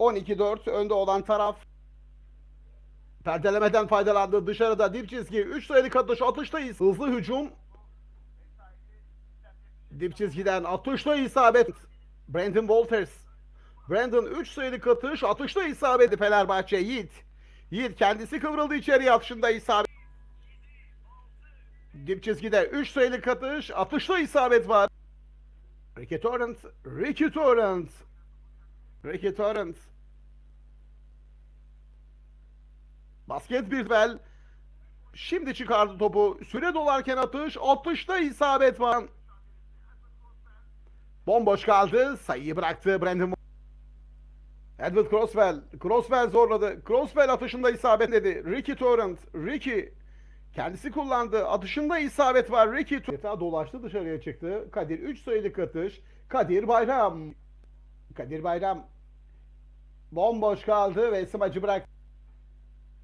12-4 önde olan taraf. Perdelemeden faydalandı. Dışarıda dip çizgi. 3 sayılık atış. Atıştayız. Hızlı hücum. Dip çizgiden atışta isabet. Brandon Walters. Brandon 3 sayılık atış. Atışta isabet. Fenerbahçe Yiğit. Yiğit kendisi kıvrıldı içeriye atışında isabet. Dip çizgide 3 sayılık atış. Atışta isabet var. Ricky Torrent. Ricky Torrent. Ricky Torrent. Basket bir bel. Şimdi çıkardı topu. Süre dolarken atış. Atışta isabet var. Bomboş kaldı. Sayıyı bıraktı Brandon. Edward Crosswell. Crosswell zorladı. Crosswell atışında isabet dedi. Ricky Torrent. Ricky kendisi kullandı. Atışında isabet var. Ricky Torrent dolaştı dışarıya çıktı. Kadir 3 sayılık atış. Kadir Bayram. Kadir Bayram bomboş kaldı ve smacı bıraktı.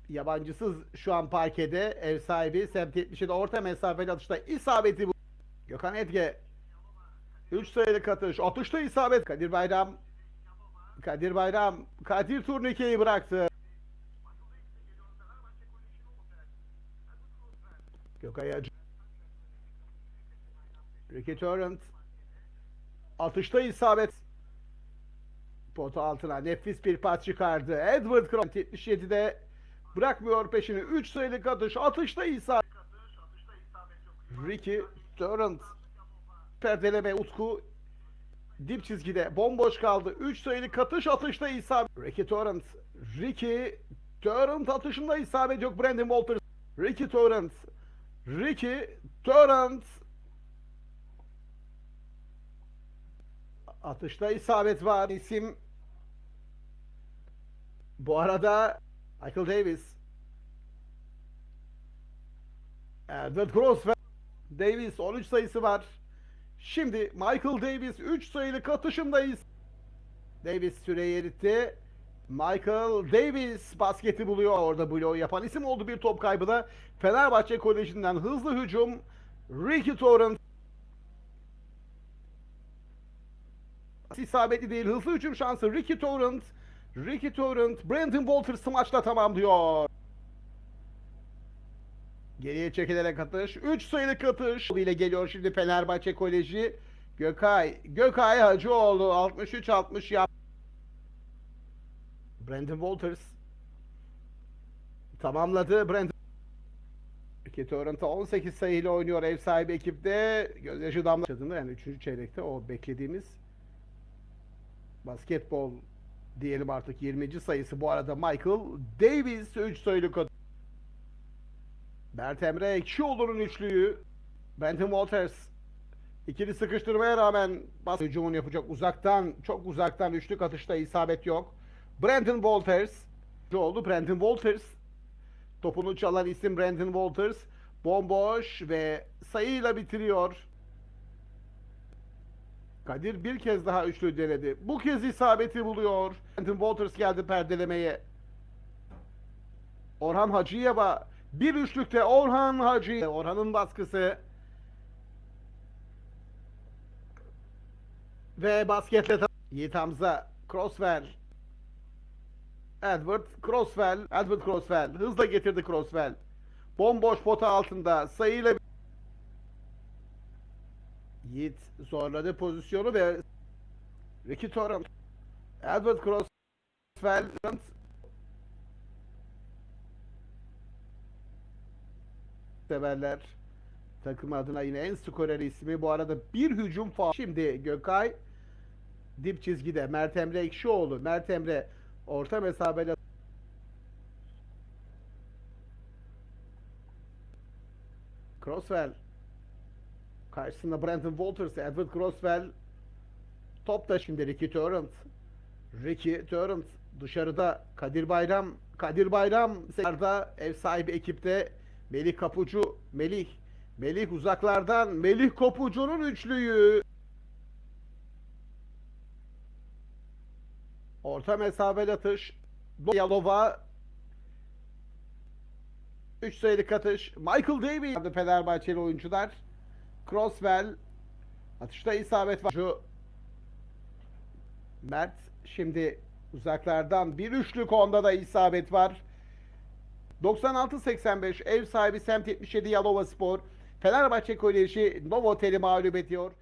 Yabancısız şu an parkede ev sahibi semt 77 orta mesafeli atışta isabeti bu. Gökhan Etge 3 sayılık atış. Atışta isabet. Kadir Bayram Kadir Bayram Kadir turnikeyi bıraktı. Gökay Acı. Ricky Torrent Atışta isabet. Pota altına nefis bir pas çıkardı. Edward Crump 77'de bırakmıyor peşini. 3 sayılık atış. Atışta isabet. Ricky Torrent perdeleme Utku dip çizgide bomboş kaldı. 3 sayılık atış atışta isabet. Ricky Torrent Ricky Torrent atışında isabet yok. Brandon Walters Ricky Torrent Ricky Torrent Atışta isabet var. İsim bu arada Michael Davis Edward Cross Davis 13 sayısı var. Şimdi Michael Davis 3 sayılık atışındayız. Davis süreyi eritti. Michael Davis basketi buluyor. Orada bloğu yapan isim oldu bir top kaybı da. Fenerbahçe Koleji'nden hızlı hücum. Ricky Torrent isabetli değil. Hızlı hücum şansı Ricky Torrent. Ricky Torrent, Brandon Walters maçla tamamlıyor. Geriye çekilerek atış. 3 sayılık atış. ile geliyor şimdi Fenerbahçe Koleji. Gökay. Gökay Hacıoğlu 63-60 yap. Brandon Walters. Tamamladı. Brandon Ricky Torrent 18 sayıyla oynuyor ev sahibi ekipte. Gözyaşı damla. Yani 3. çeyrekte o beklediğimiz basketbol diyelim artık 20. sayısı bu arada Michael Davis 3 sayılık atış. Mert Emre Ekşioğlu'nun üçlüyü. Brandon Walters ikili sıkıştırmaya rağmen bas hücumun yapacak uzaktan çok uzaktan üçlük atışta isabet yok. Brandon Walters oldu. Brandon Walters topunu çalan isim Brandon Walters bomboş ve sayıyla bitiriyor. Kadir bir kez daha üçlü denedi. Bu kez isabeti buluyor. Brandon Walters geldi perdelemeye. Orhan Hacıyeva bir üçlükte Orhan Hacı. Orhan'ın baskısı. Ve basketle Yiğit Hamza Crosswell. Edward Crosswell. Edward Crosswell. Hızla getirdi Crosswell. Bomboş pota altında sayıyla Yiğit zorladı pozisyonu ve Ricky Torrent. Edward Crosswell severler. Takım adına yine en skorer ismi. Bu arada bir hücum faal. Şimdi Gökay dip çizgide. Mert Emre Ekşioğlu. Mert Emre orta mesafede Crosswell karşısında Brandon Walters, Edward Crosswell top da şimdi Ricky Torrent Ricky Torrent dışarıda Kadir Bayram. Kadir Bayram sekarda ev sahibi ekipte. Melih Kapucu Melih. Melih uzaklardan Melih Kopucu'nun üçlüyü. Orta mesafeli atış. Yalova 3 sayılık atış. Michael Davis Fenerbahçeli oyuncular Crosswell atışta isabet var. Mert şimdi Uzaklardan bir üçlük onda da isabet var. 96-85 ev sahibi Semt 77 Yalova Spor. Fenerbahçe Koleji Novotel'i mağlup ediyor.